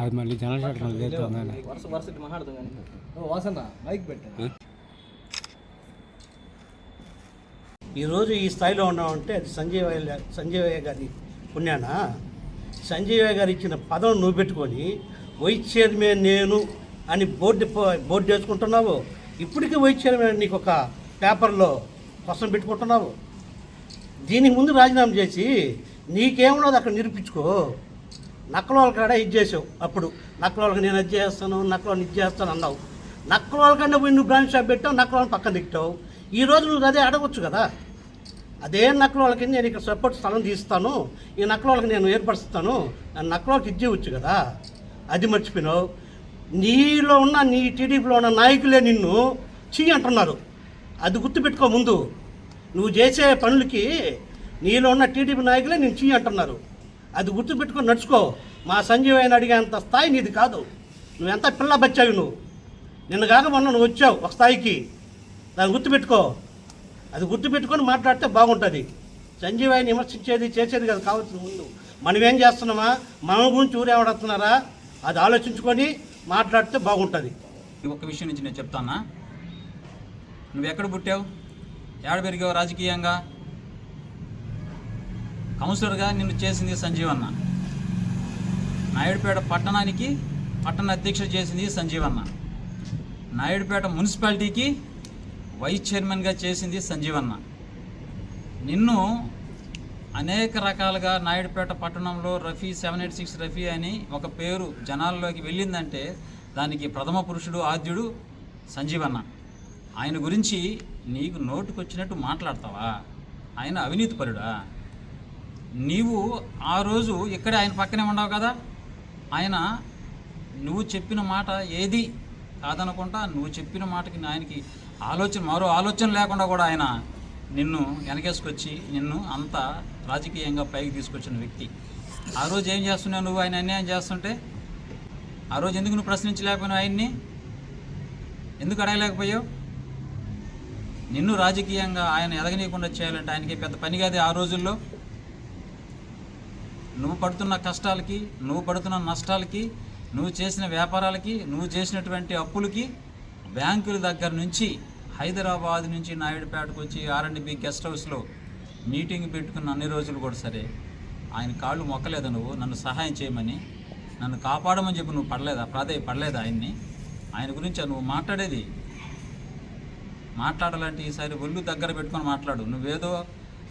అది మళ్ళీ general shot వరుస వరుస వాసన మైక్ పెట్టా. ఈరోజు ఈ స్థాయిలో ఉన్నామంటే అది సంజయ్ సంజయ్ గారి పుణ్యాన? సంజయ్ గారు ఇచ్చిన పదం నువ్వు పెట్టుకొని వైస్ చైర్మన్ నేను అని బోర్డు బోర్డు వేసుకుంటున్నావు ఇప్పటికీ వైస్ చైర్మన్ నీకు ఒక పేపర్లో కోసం పెట్టుకుంటున్నావు? దీనికి ముందు రాజీనామా చేసి నీకేమున్నది అక్కడ నిరూపించుకో నక్కల కాడ ఇది చేసావు. అప్పుడు నక్కలోళ్ళకి నేను అది చేస్తాను నక్కలోని ఇది చేస్తాను అన్నావు. నక్కల వాళ్ళకంటే పోయి నువ్వు బ్రాంచ్ షాప్ పెట్టావు నక్కలోని పక్కన తిట్టావు. ఈ రోజు నువ్వు అదే అడగొచ్చు కదా? అదే నక్కలోళ్ళకి నేను ఇక్కడ సపోర్ట్ స్థలం తీస్తాను ఈ నక్కలోళ్ళకి నేను ఏర్పరుస్తాను నన్ను ఇది చేయవచ్చు కదా? అది మర్చిపోయినావు. నీలో ఉన్న నీ టీడీపీలో ఉన్న నాయకులే నిన్ను చీ అంటున్నారు. అది గుర్తుపెట్టుకో ముందు. నువ్వు చేసే పనులకి నీలో ఉన్న టీడీపీ నాయకులే నేను చీ అంటున్నారు. అది గుర్తుపెట్టుకొని నడుచుకో. మా సంజీవ్ ఆయన అడిగేంత స్థాయి నీది కాదు. నువ్వు ఎంత పిల్ల బచ్చావు నువ్వు? నిన్న కాక మొన్న నువ్వు వచ్చావు ఒక స్థాయికి. దాన్ని గుర్తుపెట్టుకో. అది గుర్తుపెట్టుకొని మాట్లాడితే బాగుంటుంది. సంజీవాయి విమర్శించేది చేసేది కదా కావచ్చు ముందు. మనం ఏం చేస్తున్నామా? మన గురించి ఊరేవడుతున్నారా అది ఆలోచించుకొని మాట్లాడితే బాగుంటుంది. ఒక ఒక్క విషయం నుంచి నేను చెప్తానా? నువ్వు ఎక్కడ పుట్టావు? ఏడ పెరిగావు? రాజకీయంగా? కౌన్సిలర్గా నిన్ను చేసింది సంజీవన్న. నాయుడుపేట పట్టణానికి పట్టణ అధ్యక్షుడు చేసింది సంజీవన్న. నాయుడుపేట మున్సిపాలిటీకి వైస్ చైర్మన్గా చేసింది సంజీవన్న. నిన్ను అనేక రకాలుగా నాయుడుపేట పట్టణంలో Rafi seven eight six Rafi అని ఒక పేరు జనాల్లోకి వెళ్ళిందంటే దానికి ప్రథమ పురుషుడు ఆద్యుడు సంజీవన్న. ఆయన గురించి నీకు నోటుకొచ్చినట్టు మాట్లాడతావా? ఆయన అవినీతిపరుడా నీవు ఆ రోజు ఇక్కడే ఆయన పక్కనే ఉన్నావు కదా? ఆయన నువ్వు చెప్పిన మాట ఏది కాదనుకుంటా నువ్వు చెప్పిన మాటకి ఆయనకి ఆలోచన మరో ఆలోచన లేకుండా కూడా ఆయన నిన్ను వెనకేసుకొచ్చి నిన్ను అంత రాజకీయంగా పైకి తీసుకొచ్చిన వ్యక్తి. ఆ రోజు ఏం చేస్తున్నావు నువ్వు? ఆయన అన్యాయం చేస్తుంటే ఆ రోజు ఎందుకు నువ్వు ప్రశ్నించలేకపోయినావు ఆయన్ని? ఎందుకు అడగలేకపోయావు? నిన్ను రాజకీయంగా ఆయన ఎదగనీయకుండా చేయాలంటే ఆయనకి పెద్ద పని కాదు ఆ రోజుల్లో. నువ్వు పడుతున్న కష్టాలకి నువ్వు పడుతున్న నష్టాలకి నువ్వు చేసిన వ్యాపారాలకి నువ్వు చేసినటువంటి అప్పులకి బ్యాంకుల దగ్గర నుంచి హైదరాబాద్ నుంచి నాయుడుపేటకు వచ్చి ఆర్ఎండ్బి గెస్ట్ హౌస్లో మీటింగ్ పెట్టుకున్న అన్ని రోజులు కూడా సరే ఆయన కాళ్ళు మొక్కలేదు నువ్వు? నన్ను సహాయం చేయమని. నన్ను కాపాడమని చెప్పి నువ్వు పడలేదా? ప్రాధాయ పడలేదా ఆయన్ని? ఆయన గురించి నువ్వు మాట్లాడేది? మాట్లాడాలంటే ఈసారి ఒళ్ళు దగ్గర పెట్టుకొని మాట్లాడు. నువ్వేదో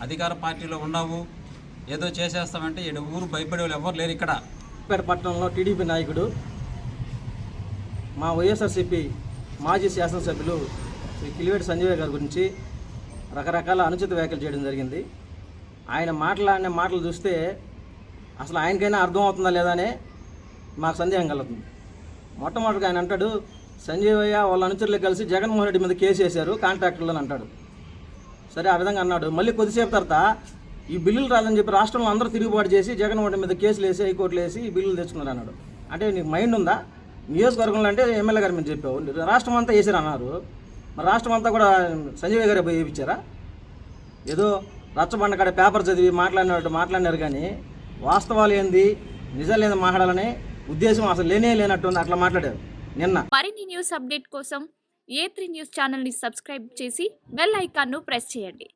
అధికార పార్టీలో ఉన్నావు ఏదో చేసేస్తామంటే ఈడ ఊరు భయపడే వాళ్ళు ఎవరు లేరు ఇక్కడ. పేట పట్టణంలో టీడీపీ నాయకుడు మా వైఎస్ఆర్సీపీ మాజీ శాసనసభ్యులు శ్రీ కిలివేటి సంజయ్ గారి గురించి రకరకాల అనుచిత వ్యాఖ్యలు చేయడం జరిగింది. ఆయన మాట్లాడిన మాటలు చూస్తే అసలు ఆయనకైనా అర్థం అవుతుందా లేదా అని మాకు సందేహం కలుగుతుంది. మొట్టమొదటిగా ఆయన అంటాడు సంజీవయ్య వాళ్ళ అనుచరులు కలిసి జగన్మోహన్ రెడ్డి మీద కేసు వేశారు కాంట్రాక్టర్లు అని అంటాడు. సరే ఆ విధంగా అన్నాడు. మళ్ళీ కొద్దిసేపు తర్వాత ఈ బిల్లులు రాదని చెప్పి రాష్ట్రంలో అందరూ తిరుగుబాటు చేసి జగన్ వాటి మీద కేసులు వేసి హైకోర్టులు వేసి ఈ బిల్లులు తెచ్చుకున్నారు అన్నాడు. అంటే నీకు మైండ్ ఉందా? నియోజకవర్గంలో అంటే ఎమ్మెల్యే గారు మీరు చెప్పావు. రాష్ట్రం అంతా వేసారు అన్నారు. మరి రాష్ట్రం అంతా కూడా సంజయ్ గారే పోయి వేయించారా? ఏదో రచ్చబండ కాడ పేపర్ చదివి మాట్లాడినట్టు మాట్లాడినారు కానీ వాస్తవాలు ఏంది? నిజాలు ఏంది మాట్లాడాలనే ఉద్దేశం అసలు లేనే లేనట్టు ఉంది. అట్లా మాట్లాడారు. నిన్న. మరిన్ని న్యూస్ అప్డేట్ కోసం ఏ త్రీ న్యూస్ ఛానల్ని సబ్స్క్రైబ్ చేసి బెల్ ఐకాన్ను ప్రెస్ చేయండి.